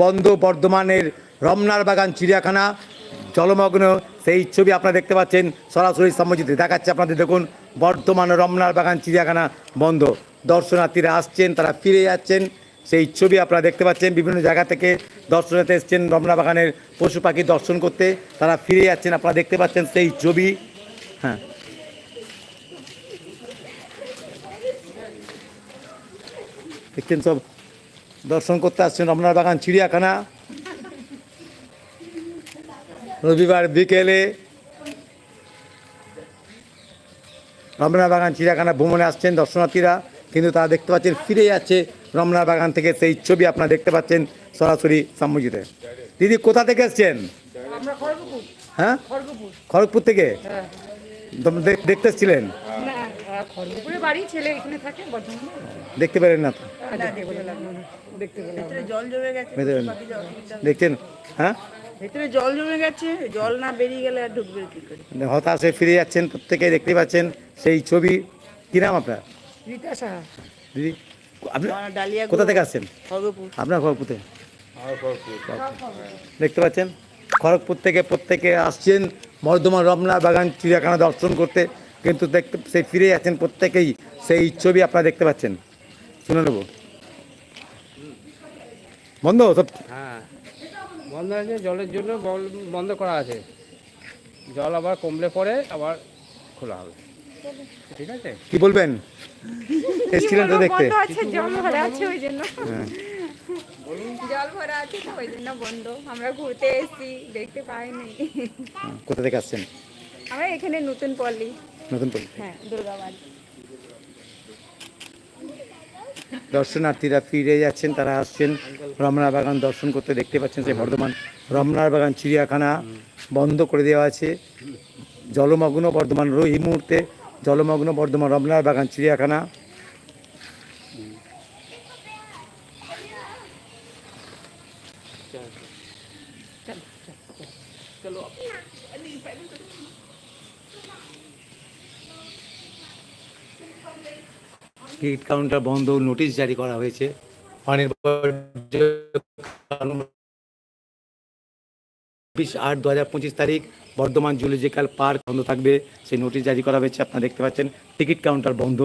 বন্ধ বর্ধমানের রমনার বাগান, চিড়িয়াখানা, জলমগ্ন, সেই ছবি আপনারা দেখতে পাচ্ছেন সরাসরি সম্মুচিতে দেখাচ্ছে আপনাদের, দেখুন, বর্ধমান রমনার বাগান, চিড়িয়াখানা বন্ধ। দর্শনার্থীরা আসছেন, তারা ফিরে যাচ্ছেন। সেই ছবি আপনারা দেখতে পাচ্ছেন, বিভিন্ন জায়গা থেকে দর্শনার্থী এসছেন রমনা বাগানের পশু পাখি দর্শন করতে। তারা ফিরে যাচ্ছেন, আপনারা দেখতে পাচ্ছেন সেই ছবি। হ্যাঁ। দেখছেন সব দর্শন করতে আসছেন রমনার বাগান চিড়িয়াখানা। রবিবার বিকেলে রমনা বাগান চিড়িয়াখানা ভ্রমণে আসছেন দর্শনার্থীরা। কিন্তু তারা দেখতে পাচ্ছেন ফিরে যাচ্ছে রমনা বাগান থেকে সেই ছবি আপনারা দেখতে পাচ্ছেন সরাসরি সম্মুচিতে দিদি কোথা থেকে এসছেন? হ্যাঁ? খড়গপুর। থেকে? হ্যাঁ। দেখতে এসছিলেন? খড়গপুরে বাড়ি ছেলে এখানে থাকে বর্ধমানে? দেখতে পেলেন না তো? দেখতে। জল জমে গেছে দেখছেন? হ্যাঁ? ভেতরে জল জমে গেছে জল না বেরিয়ে গেলে আর ঢুকবে কি করে? হতাশ ফিরে যাচ্ছেন প্রত্যেকে দেখতে পাচ্ছেন সেই ছবি। কি নাম আপনার? রীতা সাহা। দিদি আপনি ডালিয়া কোথা থেকে আসছেন? খড়গপুর। আপনার খড়গপুরে। দেখতে পাচ্ছেন? খড়গপুর থেকে প্রত্যেকে আসছেন বর্ধমান রমনা বাগান চিড়িয়াখানা দর্শন করতে। কিন্তু দেখতে সেই ফিরে যাচ্ছেন প্রত্যেকেই সেই ছবি আপনারা দেখতে পাচ্ছেন। শুনে নেব। বন্ধ সব হ্যাঁ। বন্ধ আছে জলের জন্য বল- বন্ধ করা আছে। জল আবার কমলে পরে আবার খোলা হবে। ঠিক আছে? কি বলবেন? এসেছিলেন তো দেখতে। বন্ধ জল ভরা আছে ওই জন্য। হ্যাঁ। জল ভরা আছে তো ওই জন্য বন্ধ। আমরা ঘুরতে এসেছি দেখতে পাইনি। কোথা থেকে আসছেন? আমরা এখানে নতুন পল্লী। নতুন হ্যাঁ দুর্গাবাড়ি। দর্শনার্থীরা ফিরে যাচ্ছেন তারা আসছেন। রমনার বাগান দর্শন করতে দেখতে পাচ্ছেন সেই বর্ধমান। রমনার বাগান চিড়িয়াখানা বন্ধ করে দেওয়া আছে। জলমগ্ন বর্ধমান রো- এই মুহূর্তে জলমগ্ন বর্ধমান রমনার বাগান চিড়িয়াখানা। টিকিট কাউন্টার বন্ধ নোটিশ জারি করা হয়েছে। বিশ আট দু হাজার পঁচিশ তারিখ, বর্ধমান জুলজিক্যাল পার্ক বন্ধ থাকবে। সেই নোটিশ জারি করা হয়েছে, আপনারা দেখতে পাচ্ছেন। টিকিট কাউন্টার বন্ধ।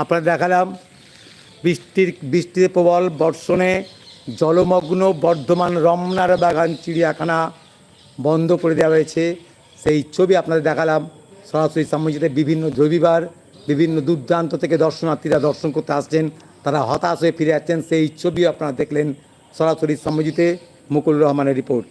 আপনারা দেখালাম, বৃষ্টির বৃষ্টির প্রবল বর্ষণে জলমগ্ন বর্ধমান রমনার বাগান চিড়িয়াখানা বন্ধ করে দেওয়া হয়েছে। সেই ছবি আপনাদের দেখালাম। সরাসরি সামজিতে বিভিন্ন রবিবার বিভিন্ন দুর্দান্ত থেকে দর্শনার্থীরা দর্শন করতে আসছেন। তারা হতাশ হয়ে ফিরে যাচ্ছেন সেই ছবি আপনারা দেখলেন সরাসরি সামজিতে মুকুল রহমানের রিপোর্ট।